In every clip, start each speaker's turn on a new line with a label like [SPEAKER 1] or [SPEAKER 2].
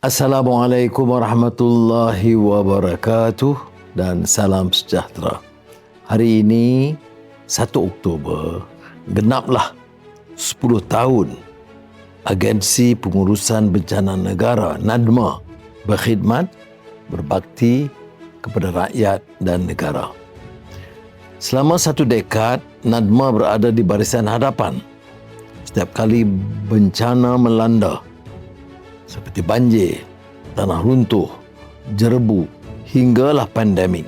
[SPEAKER 1] Assalamualaikum warahmatullahi wabarakatuh dan salam sejahtera. Hari ini 1 Oktober genaplah 10 tahun Agensi Pengurusan Bencana Negara NADMA berkhidmat berbakti kepada rakyat dan negara. Selama satu dekad, NADMA berada di barisan hadapan. Setiap kali bencana melanda, seperti banjir, tanah runtuh, jerbu, hinggalah pandemik.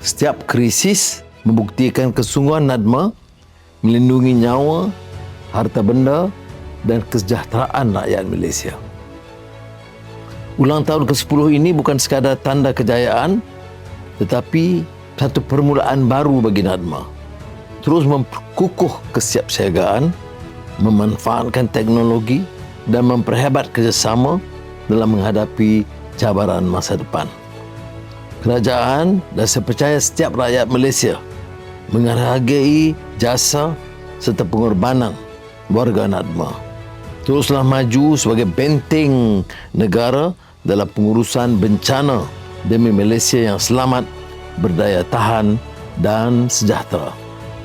[SPEAKER 1] Setiap krisis membuktikan kesungguhan NADMA melindungi nyawa, harta benda dan kesejahteraan rakyat Malaysia. Ulang tahun ke-10 ini bukan sekadar tanda kejayaan tetapi satu permulaan baru bagi NADMA. Terus memperkukuh kesiapsiagaan, memanfaatkan teknologi dan memperhebat kerjasama dalam menghadapi cabaran masa depan. Kerajaan dan saya percaya setiap rakyat Malaysia menghargai jasa serta pengorbanan warga Nadma. Teruslah maju sebagai benteng negara dalam pengurusan bencana demi Malaysia yang selamat, berdaya tahan dan sejahtera.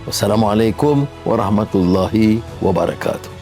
[SPEAKER 1] Wassalamualaikum warahmatullahi wabarakatuh.